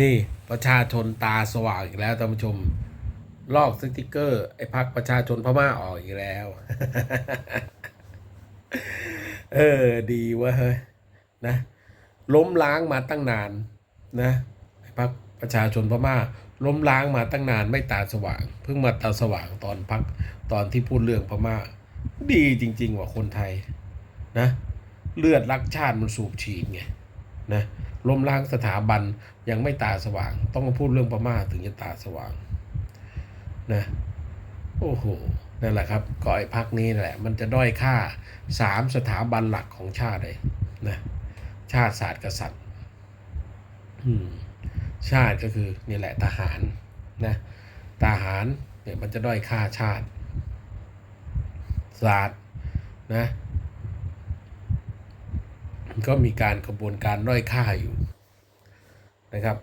นี่ประชาชนตาสว่างอีกแล้วท่านผู้ชม ลอกสติกเกอร์ ไอ้พักประชาชนพม่าออกอีกแล้ว เออ ดีวะเฮ้ยนะ ล้มล้างมาตั้งนานนะไอ้พักประชาชนพม่า ล้มล้างมาตั้งนานไม่ตาสว่าง เพิ่งมาตาสว่างตอนพักตอนที่พูดเรื่องพม่า ดีจริง ๆ ว่าคนไทย นะ เลือดรักชาติมันสูบฉีดไง นะล้มล้างสถาบันยังไม่ตาสว่าง ต้องมาพูดเรื่องพม่าถึงจะตาสว่างนะโอ้โหนั่นแหละครับก็ไอ้พักนี้แหละ มันจะด้อยค่าสามสถาบันหลักของชาติเลยนะชาติศาสตร์กษัตริย์ชาติก็คือนี่แหละทหารนะทหารเนี่ยมันจะด้อยค่าชาติศาสตร์นะ ก็มีการกระบวนการด้อยค่าอยู่นะครับ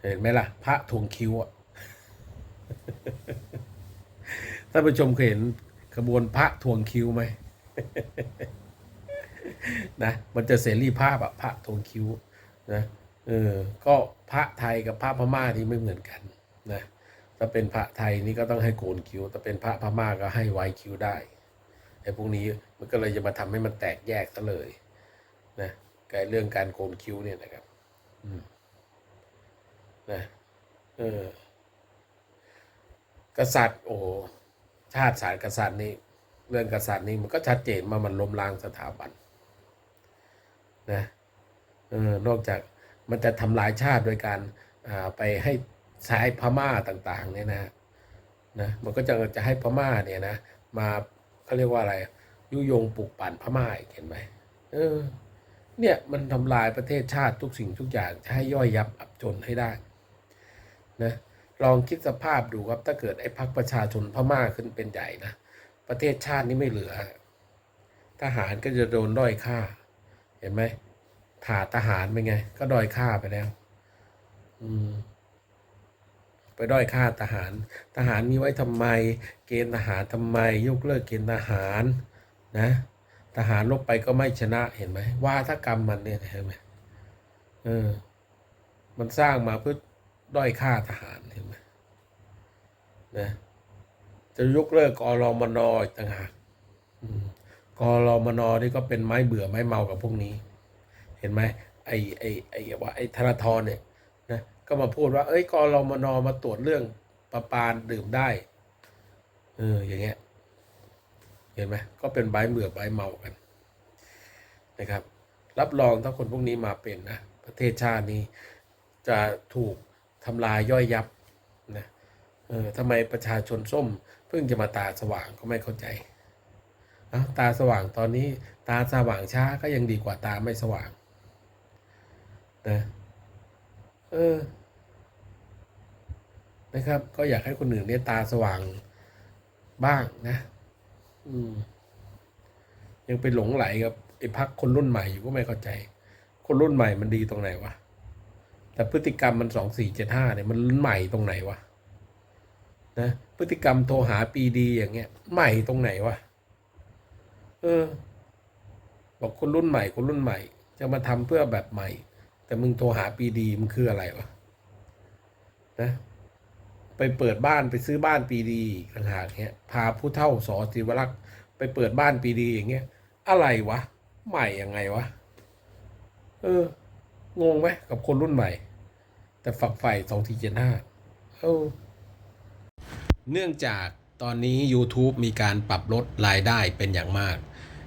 เห็นไหมล่ะ พระทวงคิ้วอะท่านผู้ชมเคยเห็นขบวนพระทวงคิ้วไหมนะมันจะเสรีภาพอะพระทวงคิ้วนะเออก็พระไทยกับพระพม่าที่ไม่เหมือนกันนะถ้าเป็นพระไทยนี่ก็ต้องให้โกนคิ้วถ้าเป็นพระพม่าก็ให้ไว้คิ้วได้ ไอ้พวกนี้มันก็เลยจะมาทำให้มันแตกแยกซะเลยนะกายเรื่องการโกนคิ้วเนี่ยนะครับอืมนะเออกษัตริย์ โอ้ชาติศาสตร์กษัตริย์นี่เรื่องกษัตริย์นี่มันก็ชัดเจนมามันล้มล้างสถาบันนะเออนอกจากมันจะทำลายชาติโดยการอ่าไปให้ใช้พม่าต่าง ๆ เนี่ยนะนะมันก็จะจะให้พม่าเนี่ยนะมา เขาเรียกว่าอะไร ยุยงปลุกปั่นพม่าเห็นไหมเออ เนี่ยมันทำลายประเทศชาติทุกสิ่งทุกอย่างจะให้ย่อยยับอับจนให้ได้นะลองคิดสภาพดูครับถ้าเกิดไอ้พักประชาชนพม่าขึ้นเป็นใหญ่นะประเทศชาตินี้ไม่เหลือ ทหารก็จะโดนด้อยค่า เห็นไหมถาทหารเป็นไง ก็ด้อยค่าไปแล้ว อืม ไปด้อยค่าทหาร ทหารมีไว้ทำไม เกณฑ์ทหารทำไม ยกเลิกเกณฑ์ทหารนะทหารลบไปก็ไม่ชนะเห็นไหมว่าทกรรมมันเนี่ยเห็นไหมเออมันสร้างมาเพื่อด้อยค่าทหารเห็นไหมนะจะยกเลิกกอรมนอีกต่างหากอืมกอรมนนี่ก็เป็นไม้เบื่อไม้เมากับพวกนี้ เห็นไหมไอ้ไอ้ไอ้ว่าไอ้ธนาธรเนี่ยนะ ก็มาพูดว่า เอ้ยกอรมนมาตรวจเรื่องประปาดื่มได้เอออย่างเงี้ยเห็นไหมก็เป็นใบเบื่อใบเมากันนะครับ รับรองถ้าคนพวกนี้มาเป็นนะประเทศชาตินี้จะถูกทำลายย่อยยับนะเออทำไมประชาชนส้ม เพิ่งจะมาตาสว่างก็ไม่เข้าใจเอาตาสว่างตอนนี้ตาสว่างช้าก็ยังดีกว่าตาไม่สว่างนะ เออ นะครับ ก็อยากให้คนอื่นเนี่ยตาสว่างบ้างนะ อืม ยังไปหลงไหลกับไอ้พักคนรุ่นใหม่อยู่ก็ไม่เข้าใจ คนรุ่นใหม่มันดีตรงไหนวะแต่พฤติกรรมมันสองสี่เจ็ดห้าเนี่ยมันใหม่ตรงไหนวะนะพฤติกรรมโทรหาปีดีอย่างเงี้ย ใหม่ตรงไหนวะเออ บอกคนรุ่นใหม่คนรุ่นใหม่ จะมาทำเพื่อแบบใหม่ แต่มึงโทรหาปีดีมันคืออะไรวะนะไปเปิดบ้านไปซื้อบ้านปีดีต่างหากเนี้ยพาผู้เท่าสอศิวรักษ์ไปเปิดบ้านปีดีอย่างเงี้ย อะไรวะ ใหม่ยังไงวะ เออ งงไหมกับคนรุ่นใหม่ แต่ฝักใฝ่สองทีเจ็ดห้าเออ เนื่องจากตอนนี้ YouTube มีการปรับลดรายได้เป็นอย่างมาก